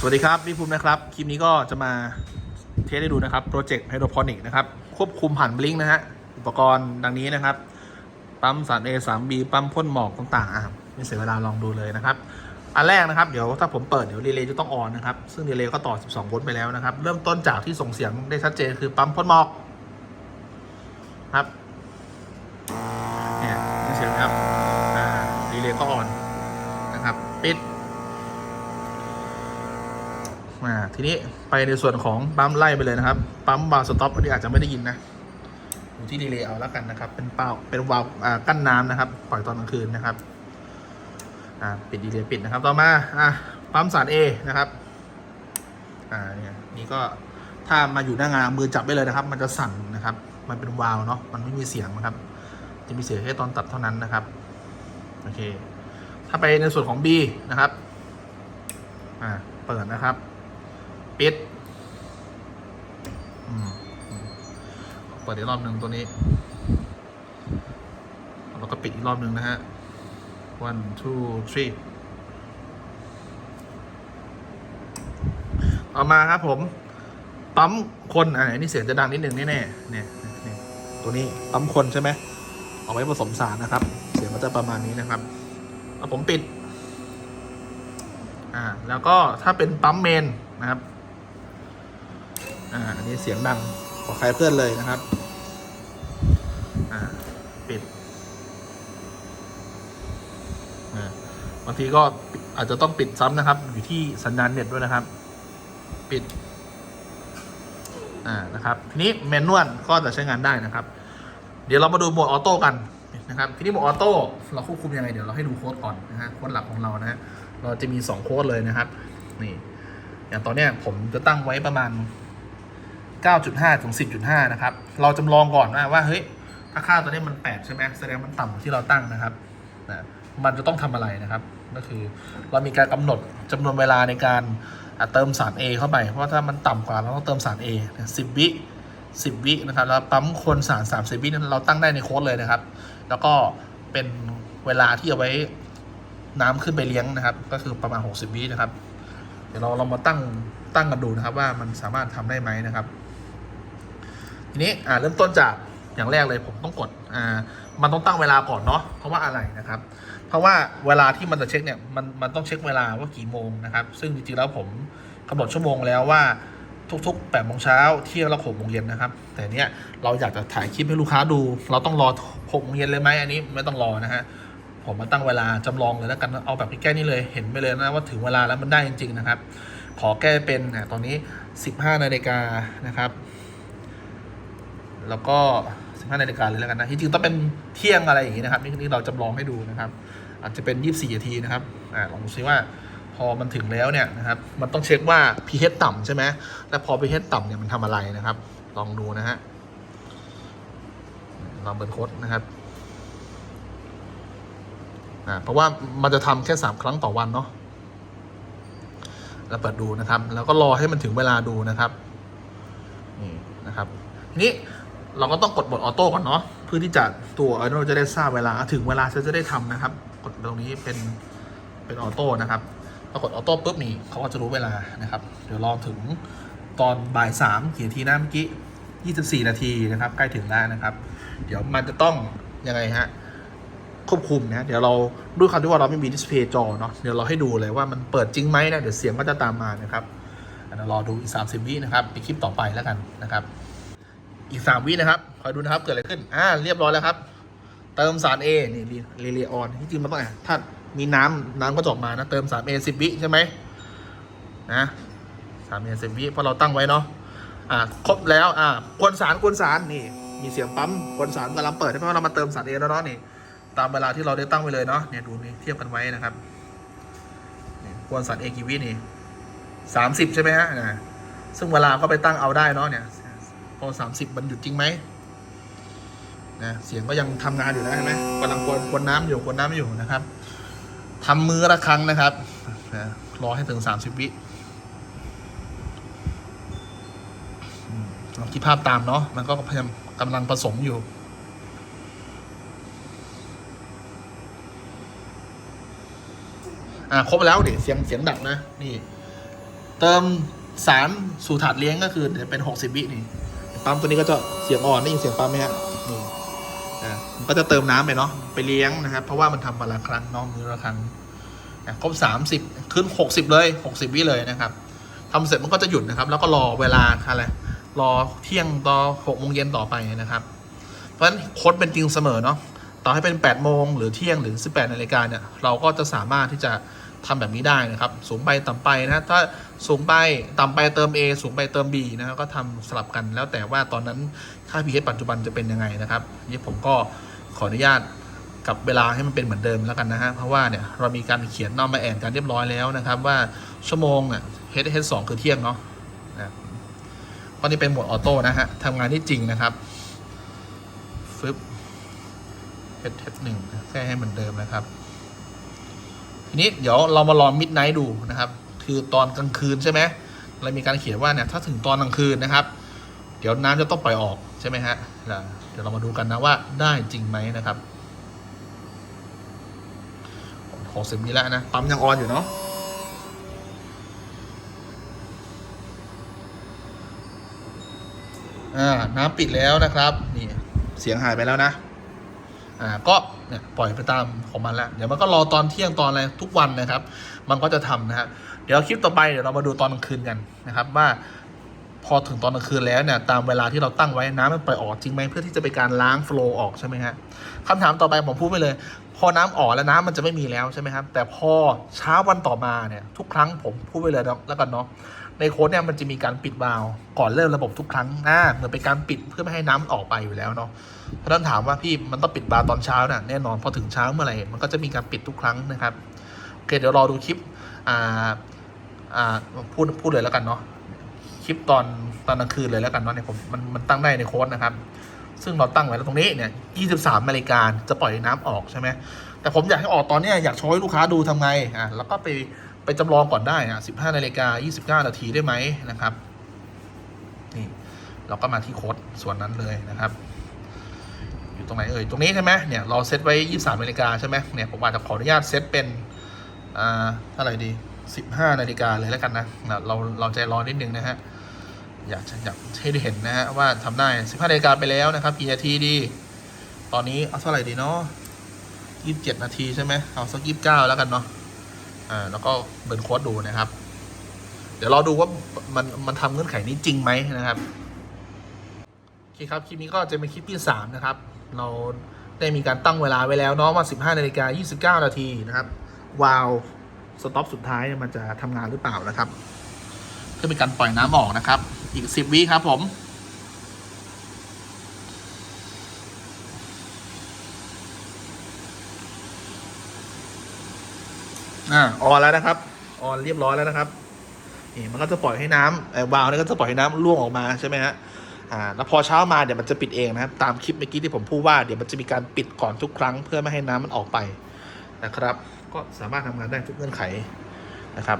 สวัสดีครับพี่ภูมินะครับ คลิปนี้ก็จะมาเทสให้ดูนะครับโปรเจกต์ไฮโดรพอนิกนะครับ ควบคุมผ่านบลิงก์นะฮะ อุปกรณ์ดังนี้นะครับ ปั๊มสาร A 3 B ปั๊มพ่นหมอกต่างๆอะไม่เสียเวลาลองดูเลยนะครับ อันแรกนะครับเดี๋ยวถ้าผมเปิดเดี๋ยวรีเลย์จะต้องออนนะครับ ซึ่งรีเลย์ก็ต่อ 12 โวลต์ไปแล้วนะครับ เริ่มต้นจากที่ส่งเสียงได้ชัดเจนคือปั๊มพ่นหมอกครับเนี่ยได้เสียงครับรีเลย์ก็ออนนะครับปิด อ่าทีนี้ไปในส่วนของปั๊มไล่ไปเลยนะครับปั๊มวาล์วสต็อปอันนี้อาจจะไม่ได้ยินนะอยู่ที่ดีเลย์เอาแล้วกันนะครับ เป็นเป้าเป็นวาล์วอ่ากั้นน้ำนะครับ ปล่อยตอนกลางคืนนะครับอ่าปิดดีเลย์ปิดนะครับ ต่อมาอ่าปั๊มสาร A นะครับอ่าเนี่ยนี่ก็ถ้ามาอยู่หน้างานมือจับได้เลยนะครับ มันจะสั่นนะครับ มันเป็นวาล์วเนาะมันไม่มีเสียงนะครับ จะมีเสียงแค่ตอนตัดเท่านั้นนะครับโอเค ถ้าไปในส่วนของ B นะครับอ่าเปิดนะครับ ปิดอืมเปิดอีกรอบหนึ่งตัวนี้ แล้วก็ปิดอีกรอบหนึ่งนะฮะ one two three เอามาครับผม ปั๊มคนอ่านี่เสียงจะดังนิดหนึ่งแน่ๆเนี่ยเนี่ยตัวนี้ปั๊มคนใช่ไหมเอาไว้ผสมสารนะครับ เสียงก็จะประมาณนี้นะครับเอาผมปิด อ่า แล้วก็ถ้าเป็นปั๊มเมนนะครับ อ่าอันนี้เสียงดังกว่าใครเพื่อนเลยนะครับ อ่า ปิดอ่าบางทีก็อาจจะต้องปิดซ้ำนะครับ อยู่ที่สัญญาณเน็ตด้วยนะครับ ปิด อ่า นะครับ ทีนี้แมนนวลก็จะใช้งานได้นะครับ เดี๋ยวเรามาดูโหมดออโต้กันนะครับ ทีนี้โหมดออโต้เราควบคุมยังไง เดี๋ยวเราให้ดูโค้ดก่อนนะฮะ โค้ดหลักของเรานะฮะ เราจะมี 2 โค้ดเลยนะครับ นี่ อย่างตอนเนี้ยผมจะตั้งไว้ประมาณ 9.5 ถึง 10.5 นะครับ เราจำลองก่อนนะว่าเฮ้ยถ้าค่าตัวนี้มัน 8 ใช่ไหมแสดงมันต่ำกว่าที่เราตั้งนะครับนะมันจะต้องทำอะไรนะครับ ก็คือเรามีการกำหนดจำนวนเวลาในการเติมสาร A เข้าไป เพราะถ้ามันต่ำกว่าเราต้องเติมสาร A 10 วิ 10 วินะครับแล้วปั๊มคนสาร 30 วินั้นเราตั้งได้ในโค้ดเลยนะครับ แล้วก็เป็นเวลาที่เอาไว้น้ำขึ้นไปเลี้ยงนะครับ ก็คือประมาณ 60 วินะครับ เดี๋ยวเราเรามาตั้งตั้งกันดูนะครับว่ามันสามารถทำได้ไหมนะครับ ทีนี้อ่าเริ่มต้นจากอย่างแรกเลยผมต้องกดอ่ามันต้องตั้งเวลาก่อนเนาะเพราะว่าอะไรนะครับ เพราะว่าเวลาที่มันจะเช็คเนี่ยมันมันต้องเช็คเวลาว่ากี่โมงนะครับ ซึ่งจริงๆแล้วผมกำหนดชั่วโมงแล้วว่าทุกๆ8โมงเช้าเที่ยงแล้ว6โมงเย็นนะครับ แต่เนี้ยเราอยากจะถ่ายคลิปให้ลูกค้าดู เราต้องรอ6โมงเย็นเลยไหมอันนี้ไม่ต้องรอนะฮะผมมาตั้งเวลาจำลองเลยแล้วกันเอาแบบใกล้ๆนี่เลยเห็นไปเลยนะว่าถึงเวลาแล้วมันได้จริง ๆนะครับ ขอแก้เป็นอะตอนนี้ 15นาฬิกานะครับ แล้วก็ 15นาฬิกาเลยแล้วกันนะที่จริงต้องเป็นเที่ยงอะไรอย่างนี้นะครับนี่นี่เราจำลองให้ดูนะครับ อาจจะเป็น 24นาทีนะครับอ่าลองดูซิว่าพอมันถึงแล้วเนี่ยนะครับ มันต้องเช็คว่า pH ต่ำใช่ไหมแล้วพอ pH ต่ำเนี่ยมันทำอะไรนะครับ ลองดูนะฮะลองเปิดโค้ดนะครับอ่าเพราะว่ามันจะทำแค่สามครั้งต่อวันเนาะแล้วเปิดดูนะครับ แล้วก็รอให้มันถึงเวลาดูนะครับ นี่นะครับ ทีนี้ เราก็ต้องกดบทออโต้ก่อนเนาะเพื่อที่จะตัวเออจะได้ทราบเวลาถึงเวลาฉันจะได้ทำนะครับ กดตรงนี้เป็นเป็นออโต้นะครับพอกดออโต้ปุ๊บนี่เขาก็จะรู้เวลานะครับ เดี๋ยวรอถึงตอนบ่ายสามกี่นาทีนะเมื่อกี้ 24 นาทีนะครับ ใกล้ถึงแล้วนะครับ เดี๋ยวมันจะต้องยังไงฮะควบคุมนะเดี๋ยวเราด้วยความที่ว่าเราไม่มีดิสเพย์จอเนาะเดี๋ยวเราให้ดูเลยว่ามันเปิดจริงไหมนะเดี๋ยวเสียงก็จะตามมานะครับอันนั้นรอดูอีก 30 วินะครับในคลิปต่อไปแล้วกันนะครับ อีก3วินะครับ คอยดูนะครับ เกิดอะไรขึ้น อ่า เรียบร้อยแล้วครับ เติมสาร A นี่เรเลออนที่จริงมันต้องอะถ้ามีน้ำน้ำก็จะอกมานะ เติมสาร A 10วิใช่ไหมนะสาร A 10วิเพราะเราตั้งไว้เนาะ อ่า ครบแล้ว อ่ากวนสารกวนสารนี่ มีเสียงปั๊มกวนสารกำลังเปิดใช่ไหมว่าเรามาเติมสาร A แล้วเนาะนี่ ตามเวลาที่เราได้ตั้งไว้เลยเนาะ เนี่ยดูนี่เทียบกันไว้นะครับควรสันเอกิวินี่สามสิบใช่ไหมฮะนะซึ่งเวลาก็ไปตั้งเอาได้เนาะเนี่ย พอสามสิบมันหยุดจริงไหมนะเสียงก็ยังทำงานอยู่นะเห็นไหมกำลังกวนกวนน้ำอยู่กวนน้ำอยู่นะครับทำมือละครั้งนะครับนะรอให้ถึงสามสิบวิลองคิดภาพตามเนาะมันก็พยายามกำลังผสมอยู่อ่าครบแล้วดิเสียงเสียงดังนะ นี่ เติมสารสู่ถาดเลี้ยงก็คือจะเป็น60วินี่ ปั๊มตัวนี้ก็จะเสียงอ่อนได้ยินเสียงปั๊มไหมฮะนี่อ่ามันก็จะเติมน้ำไปเนาะไปเลี้ยงนะครับ เพราะว่ามันทำวันละครั้งน้องมือละครั้งอะครบ30ขึ้น60เลย60วิเลยนะครับทำเสร็จมันก็จะหยุดนะครับ แล้วก็รอเวลาอะไรรอเที่ยงต่อ6โมงเย็นต่อไปนะครับ เพราะฉะนั้นโค้ดเป็นจริงเสมอเนาะต่อให้เป็น8โมงหรือเที่ยงหรือ 18นาฬิกาเนี่ยเราก็จะสามารถที่จะ ทำแบบนี้ได้นะครับ สูงไปต่ำไปนะถ้าสูงไปต่ำไปเติม A สูงไปเติม B นะก็ทำสลับกันแล้วแต่ว่าตอนนั้นค่า pH ปัจจุบันจะเป็นยังไงนะครับนี่ผมก็ขออนุญาตกับเวลาให้มันเป็นเหมือนเดิมแล้วกันนะฮะเพราะว่าเนี่ยเรามีการเขียนนอมมาแอนกันเรียบร้อยแล้วนะครับว่าชั่วโมงอะ H H 2คือเที่ยงเนาะนะเพราะนี่เป็นโหมดออโต้นะฮะทำงานที่จริงนะครับฟึบ H H หนึ่งแค่ให้เหมือนเดิมนะครับ นี้เดี๋ยวเรามาลองมิดไนท์ดูนะครับ คือตอนกลางคืนใช่ไหมเรามีการเขียนว่าเนี่ยถ้าถึงตอนกลางคืนนะครับ เดี๋ยวน้ำจะต้องปล่อยออกใช่ไหมฮะอ่าเดี๋ยวเรามาดูกันนะว่าได้จริงไหมนะครับหกสิบนี้แล้วนะปั๊มยังออนอยู่เนาะอ่าน้ำปิดแล้วนะครับ นี่ เสียงหายไปแล้วนะ อ่าก็เนี่ยปล่อยไปตามของมันแล้ว เดี๋ยวมันก็รอตอนเที่ยงตอนอะไรทุกวันนะครับ มันก็จะทำนะครับเดี๋ยวคลิปต่อไปเดี๋ยวเรามาดูตอนกลางคืนกันนะครับว่า พอถึงตอนกลางคืนแล้วเนี่ยตามเวลาที่เราตั้งไว้น้ำมันปล่อยออกจริงไหมเพื่อที่จะเป็นการล้างโฟลออกใช่ไหมฮะคำถามต่อไปผมพูดไปเลย พอน้ำออกแล้วน้ำมันจะไม่มีแล้วใช่ไหมครับแต่พอเช้าวันต่อมาเนี่ยทุกครั้งผมพูดไปเลยนะแล้วกันเนาะในโค้ดเนี่ยมันจะมีการปิดวาล์วก่อนเริ่มระบบทุกครั้งนะเหมือนเป็นการปิดเพื่อไม่ให้น้ำมันออกไปอยู่แล้วเนาะเพราะนั้นถามว่าพี่มันต้องปิดวาล์วตอนเช้าน่ะแน่นอนพอถึงเช้าเมื่อไหร่มันก็จะมีการปิดทุกครั้งนะครับโอเคเดี๋ยวรอดูคลิปอ่าอ่าพูดพูดเลยแล้วกันเนาะ คลิปตอนตอนกลางคืนเลยแล้วกันเนาะเนี่ยผมมันมันตั้งได้ในโค้ดนะครับ ซึ่งเราตั้งไว้แล้วตรงนี้เนี่ย 23นาฬิกาจะปล่อยน้ำออกใช่ไหมแต่ผมอยากให้ออกตอนเนี้ยอยากโชว์ให้ลูกค้าดูทำไงอะแล้วก็ไปไปจำลองก่อนได้อะ15นาฬิกา29นาทีได้ไหมนะครับนี่เราก็มาที่โค้ดส่วนนั้นเลยนะครับ อยู่ตรงไหนเอ่ยตรงนี้ใช่ไหมเนี่ยเราเซตไว้ 23นาฬิกาใช่ไหมเนี่ยผมอาจจะขออนุญาตเซตเป็นอ่าเท่าไรดี 15นาฬิกาเลยแล้วกันนะนะเราเราใจร้อนนิดนึงนะฮะ อยากจะอยากให้ได้เห็นนะฮะว่าทำได้15นาฬิกาไปแล้วนะครับกี่นาทีดี ตอนนี้เอาเท่าไหร่ดีเนาะ27นาทีใช่ไหมเอาสัก29แล้วกันเนาะอ่าแล้วก็เบิร์นโค้ดดูนะครับ เดี๋ยวเราดูว่ามันมันทำเงื่อนไขนี้จริงไหมนะครับโอเคครับคลิปนี้ก็จะเป็นคลิปที่3นะครับ เราได้มีการตั้งเวลาไว้แล้วเนาะว่า 15นาฬิกา29 นาทีนะครับวาล์วสต็อปสุดท้ายเนี่ยมันจะทำงานหรือเปล่านะครับ เพื่อเป็นการปล่อยน้ำออกนะครับ อีก10วิครับผม อ่าออนแล้วนะครับ ออนเรียบร้อยแล้วนะครับนี่มันก็จะปล่อยให้น้ำเอ่อวาล์วนี่ก็จะปล่อยให้น้ำร่วงออกมาใช่ไหมฮะอ่าแล้วพอเช้ามาเดี๋ยวมันจะปิดเองนะครับ ตามคลิปเมื่อกี้ที่ผมพูดว่าเดี๋ยวมันจะมีการปิดก่อนทุกครั้ง เพื่อไม่ให้น้ำมันออกไปนะครับ ก็สามารถทำงานได้ทุกเงื่อนไขนะครับ